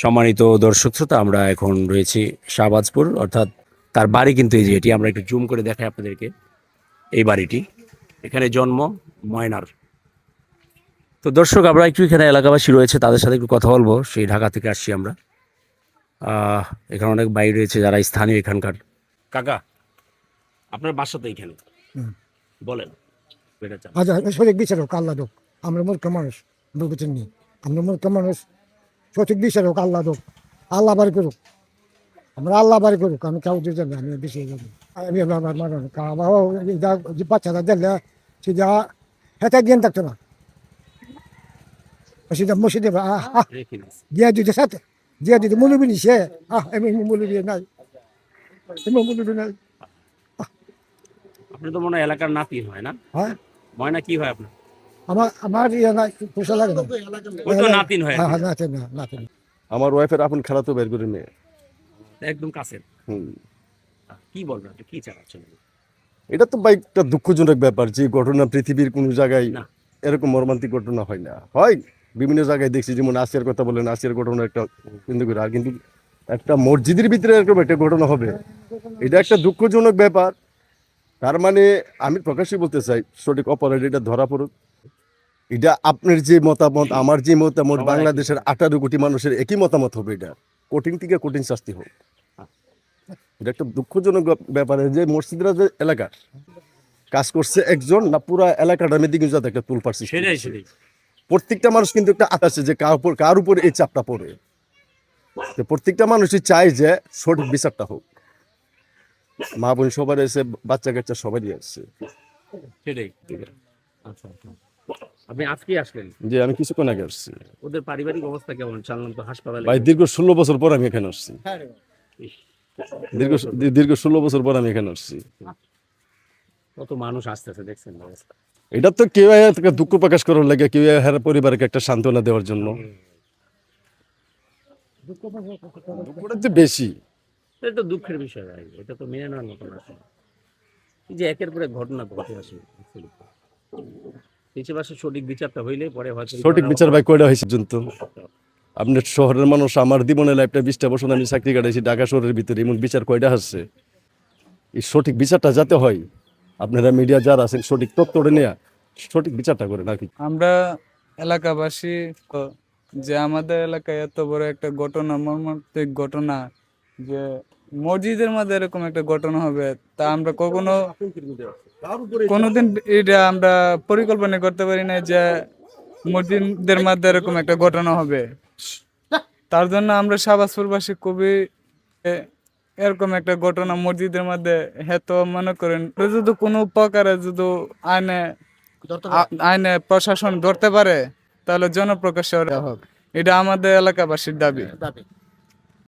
সম্মানিত দর্শক শ্রোতা আমরা এখন রয়েছি শাহবাজপুর অর্থাৎ তার বাড়ি কিন্তু এই যে এটি আমরা একটু জুম করে দেখাই আপনাদেরকে। এই বাড়িটি এখানে জন্ম ময়নার। তো দর্শক আমরা একটু এখানে এলাকাবাসী রয়েছে তাদের সাথে একটু কথা বলব সেই ঢাকা থেকে আসছি আমরা। এখানে অনেক বাড়ি রয়েছে যারা স্থানীয় এখানকার। কাকা আপনার বাসা তো এখানে। বলেন আচ্ছা সঠিক বিচারক আল্লাহ দোক। আমরা মূর্খ মানুষ বুঝেছেন নি আমরা মূর্খ মানুষ সঠিক বিচারক আল্লাহ দোক। আল্লাহ বাড়ি করুক। আমরা আল্লাহ বাড়ি করুক আমি কাউ দিতে না আমি বেশি যাব। আমি আমার খাওয়া বাচ্চারা দেখলে সেটা হেঁটে জ্ঞান থাকতো না। সেটা মসজিদে দিস। দিতে সাথে দিয়া দিতে মুলুবি নিছে আহ এমনি মুলুবি নাই। এমনি মুলুবি নাই। আপনি তো মনে হয় এলাকার নাতি হয় না? হ্যাঁ। ময়না কি হয় আপনার? আমার আমার ইয়ে পোষা লাগে না। ওই তো নাতিন হয় হ্যাঁ হ্যাঁ নাচেন না নাচেন আমার ওয়াইফের আপন খেলাতো বের করে মেয়ে একদম কাছের। হুম। কি বলবেন? কি চালাচ্ছেন? এটা তো ভাই একটা দুঃখজনক ব্যাপার যে ঘটনা পৃথিবীর কোনো জায়গায় এরকম মর্মান্তিক ঘটনা হয় না। হয় বিভিন্ন জায়গায় দেখছি যেমন আসিয়ার কথা বলেন আসিয়ার ঘটনা একটা কিন্তু করে আর কিন্তু একটা মসজিদের ভিতরে এরকম একটা ঘটনা হবে। এটা একটা দুঃখজনক ব্যাপার। তার মানে আমি প্রকাশ্যে বলতে চাই সঠিক অপরাধ এটা ধরা পড়ুক। এটা আপনার যে মতামত আমার যে মতামত বাংলাদেশের আঠারো কোটি মানুষের একই মতামত হবে এটা। কঠিন থেকে কঠিন শাস্তি হোক। এটা একটা দুঃখজনক ব্যাপ- ব্যাপার যে মসজিদরা যে এলাকার কাজ করছে একজন না পুরা এলাকাটার মধ্যে কিন্তু একটা তুল পারছি প্রত্যেকটা মানুষ কিন্তু একটা আতাসে যে কার উপর কার উপর এই চাপটা পড়ে। তো প্রত্যেকটা মানুষই চায় যে সঠিক বিচারটা হোক। মা বোন সবার এসে বাচ্চা কাচ্চা সবারই আসছে সেটাই। আচ্ছা আচ্ছা। আপনি আজকে আসলেন? যে আমি কিছুক্ষণ আগে আসছি। ওদের পারিবারিক অবস্থা কেমন? জানলাম তো হাসপাতালে ভাই দীর্ঘ ষোলো বছর পর আমি এখানে আসছি। দীর্ঘ দীর্ঘ ষোলো বছর পর আমি এখানে আসছি। কত মানুষ আসতেছে দেখছেন অবস্থা। এটা তো কেউ দুঃখ প্রকাশ করার লাগে কেউ হের পরিবারকে একটা সান্ত্বনা দেওয়ার জন্য। দুঃখটা তো বেশি। এটা তো দুঃখের বিষয় ভাই এটা তো মেনে নেওয়ার মতো না। এই যে একের পর এক ঘটনা ঘটে আসে। সঠিক বিচারটা হইলে পরে সঠিক বিচার ভাই কয়টা হয়েছে পর্যন্ত? আপনার শহরের মানুষ আমার জীবনে লাইফটা বিশটা বছর আমি চাকরি কাটাইছি ঢাকা শহরের ভিতরে এমন বিচার কয়টা আসছে এই সঠিক বিচারটা যাতে হয় আপনারা মিডিয়া যারা আছেন সঠিক তথ্যটা নেয়া সঠিক বিচারটা করেন আর কি। আমরা এলাকাবাসী যে আমাদের এলাকায় এত বড় একটা ঘটনা মর্মান্তিক ঘটনা যে মসজিদের মধ্যে এরকম একটা ঘটনা হবে তা আমরা কখনো কোনোদিন এটা আমরা পরিকল্পনা করতে পারি না যে মসজিদের মধ্যে এরকম একটা ঘটনা হবে। তার জন্য আমরা শাহবাজপুরবাসী খুবই এ- এরকম একটা ঘটনা মসজিদের মধ্যে হেতো মনে করেন। যদি কোনো প্রকারে যদি আইনে আইনে প্রশাসন ধরতে পারে তাহলে জনপ্রকাশ্যে ওরা হোক এটা আমাদের এলাকাবাসীর দাবি।